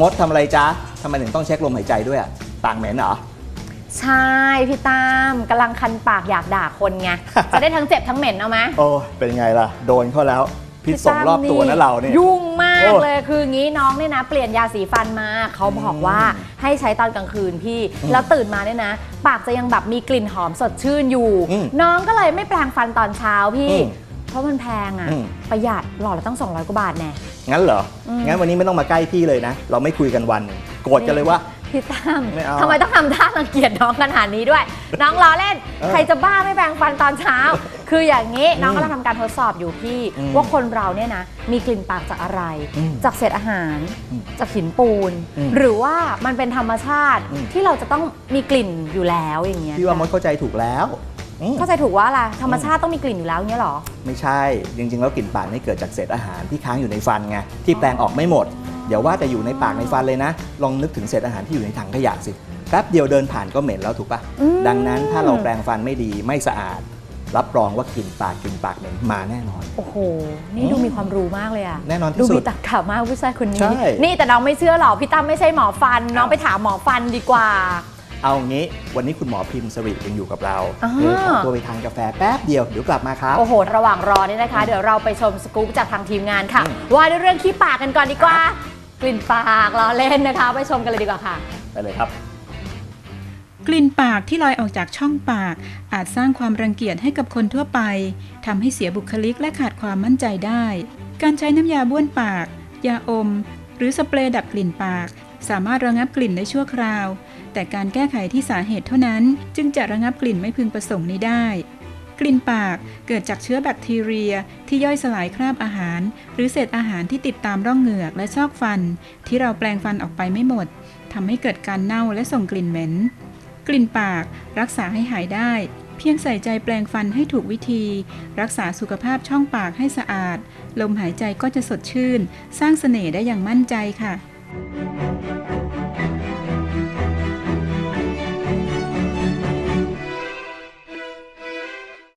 มดทำอะไรจ๊ะทำไมถึงต้องเช็คลมหายใจด้วยอะปากเหม็นเหรอ ใช่พี่ตามกำลังคันปากอยากด่าคนไง จะได้ทั้งเจ็บทั้งเหม็นเอาไหมโอ้เป็นไงล่ะ โดนเข้าแล้วพิษสงรอบตัวนะเราเนี่ย ยุ่งมาโอ้กเลยคืองี้น้องเนี่ยนะ เปลี่ยนยาสีฟันมาเขาบอกว่าให้ใช้ตอนกลางคืนพี่อืมแล้วตื่นมาเนี่ยนะ ปากจะยังแบบมีกลิ่นหอมสดชื่นอยู่ อืมน้องก็เลยไม่แปรงฟันตอนเช้าพี่ อืม เพราะมันแพงอะอืม ประหยัดหลอดละตั้ง 200 กว่าบาทแน่ งั้นเหรอ อืม งั้นวันนี้ไม่ต้องมาใกล้พี่เลยนะ เราไม่คุยกันวันหนึ่งโกรธกันเลยว่า พี่ตั้มไม่เอาทำไมต้องทำท่ารังเกียจน้องขนาดนี้ด้วย น้องล้อเล่น เออใครจะบ้าไม่แปรงฟันตอนเช้า คืออย่างนี้น้องอืมกำลังทำการทดสอบอยู่พี่ อืมว่าคนเราเนี่ยนะ มีกลิ่นปากจากอะไร อืมจากเศษอาหาร อืมจากหินปูน อืมหรือว่ามันเป็นธรรมชาติอืม ที่เราจะต้องมีกลิ่นอยู่แล้วอย่างเงี้ยพี่ว่ามดเข้าใจถูกแล้วอืม เข้าใจถูกว่าอะไรธรรมชาติต้องมีกลิ่นอยู่แล้วอย่างเงี้ยเหรอ ไม่ใช่ จริง ๆ แล้วกลิ่นปากนี่เกิดจากเศษอาหารที่ค้างอยู่ในฟันไงที่แปลงออกไม่หมดเดี๋ยวว่าแต่อยู่ในปากในฟันเลยนะ ลองนึกถึงเศษอาหารที่อยู่ในถังขยะสิแป๊บเดียวเดินผ่านก็เหม็นแล้วถูกปะอืมดังนั้นถ้าเราแปรงฟันไม่ดีไม่สะอาด รับรองว่ากลิ่นปากกลิ่นปากเหม็นมาแน่นอน โอ้โห นี่ดูมีความรู้มากเลยอะแน่นอนที่ดูสุมีดตรรกะมากผู้ชายคนนี้ใช่นี่แต่น้องไม่เชื่อหรอกพี่ตั้มไม่ใช่หมอฟัน น้องอ้าวไปถามหมอฟันดีกว่า เอางี้วันนี้คุณหมอพิมพ์สริยังอยู่กับเราอ่าเดี๋ยวขอตัวไปทานกาแฟแป๊บเดียวเดี๋ยวกลับมาครับ โอ้โห ระหว่างรอนี่นะคะ เดี๋ยวเราไปชมสกู๊ปจากทางทีมงานค่ะอืมว่าด้วยเรื่องขี้ปากกันก่อนดีกว่า กลิ่นปากล้อเล่นนะคะ ไปชมกันเลยดีกว่าค่ะ ไปเลยครับกลิ่นปากที่ลอยออกจากช่องปาก อาจสร้างความรังเกียจให้กับคนทั่วไปทำให้เสียบุคลิกและขาดความมั่นใจได้ การใช้น้ำยาบ้วนปาก ยาอม หรือสเปรย์ดับกลิ่นปาก สามารถระงับกลิ่นได้ชั่วคราว แต่การแก้ไขที่สาเหตุเท่านั้น จึงจะระงับกลิ่นไม่พึงประสงค์นี้ได้ กลิ่นปากเกิดจากเชื้อแบคทีเรียที่ย่อยสลายคราบอาหาร หรือเศษอาหารที่ติดตามร่องเหงือกและซอกฟัน ที่เราแปลงฟันออกไปไม่หมดทำให้เกิดการเน่าและส่งกลิ่นเหม็น กลิ่นปากรักษาให้หายได้ เพียงใส่ใจแปลงฟันให้ถูกวิธี รักษาสุขภาพช่องปากให้สะอาด ลมหายใจก็จะสดชื่น สร้างเสน่ห์ได้อย่างมั่นใจค่ะ Thank you.